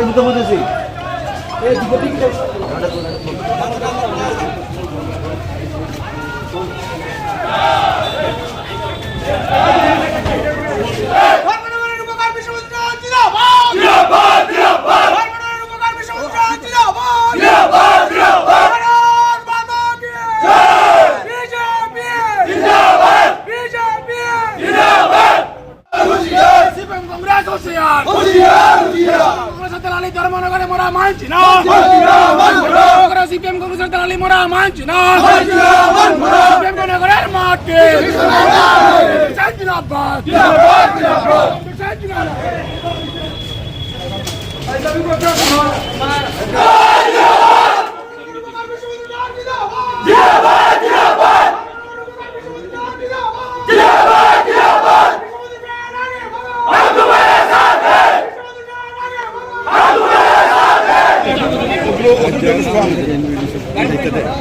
এটা দুটো বলতেছি ধর্মনগরের উপকার বিশ্ববিদ্যালয় ধর্মনগরে মোরা মানছি না। সিপিএম কংগ্রেসের দালালি মোরা মানছি না। সিপিএম কংগ্রেসের মাটি জিন্দাবাদ। জিন্দাবাদ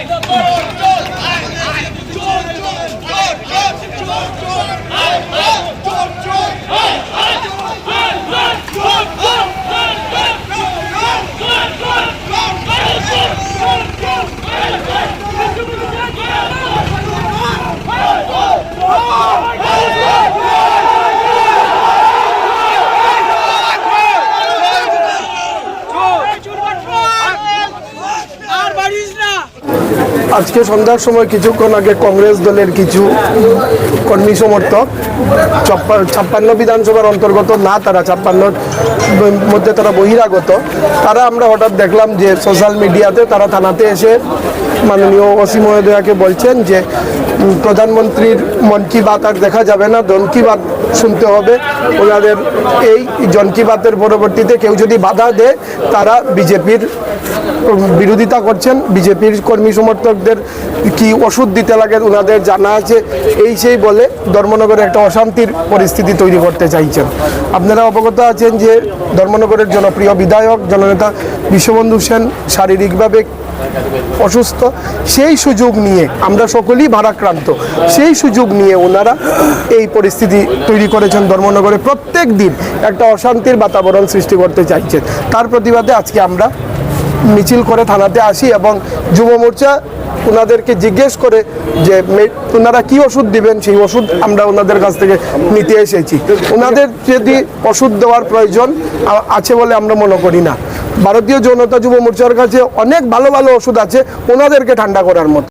Hey, আজকে সন্ধ্যার সময় কিছুক্ষণ আগে কংগ্রেস দলের কিছু কর্মী সমর্থক ছাপ্পান্ন বিধানসভার অন্তর্গত, না তারা ছাপ্পান্নর মধ্যে তারা বহিরাগত। তারা আমরা হঠাৎ দেখলাম যে সোশ্যাল মিডিয়াতে তারা থানাতে এসে মাননীয় ওসি মহোদয়াকে বলছেন যে প্রধানমন্ত্রীর মন কি বাত আর দেখা যাবে না দন কি বাত শুনতে হবে। ওনাদের এই জন কি বাতের পরবর্তীতে কেউ যদি বাধা দেয়, তারা বিজেপির বিরোধিতা করছেন। বিজেপির কর্মী সমর্থকদের কি ওষুধ দিতে লাগে, ওনাদের জানা আছে। এই সেই বলে ধর্মনগরে একটা অশান্তির পরিস্থিতি তৈরি করতে চাইছেন। আপনারা অবগত আছেন যে ধর্মনগরের জনপ্রিয় বিধায়ক, জননেতা বিশ্ববন্ধু সেন শারীরিকভাবে অসুস্থ। সেই সুযোগ নিয়ে আমরা সকলেই ভারাক্রান্ত। সেই সুযোগ নিয়ে ওনারা এই পরিস্থিতি তৈরি করেছেন ধর্মনগরে। প্রত্যেক দিন একটা অশান্তির বাতাবরণ সৃষ্টি করতে চাইছেন। তার প্রতিবাদে আজকে আমরা মিছিল করে থানাতে আসি এবং যুব মোর্চা ওনাদেরকে জিজ্ঞেস করে যে ওনারা কি ওষুধ দিবেন? সেই ওষুধ আমরা ওনাদের কাছ থেকে নিতে এসেছি। ওনাদের যদি ওষুধ দেওয়ার প্রয়োজন আছে বলে আমরা মনে করি না। ভারতীয় জনতা যুব মোর্চার কাছে অনেক ভালো ভালো ওষুধ আছে ওনাদেরকে ঠান্ডা করার মতো।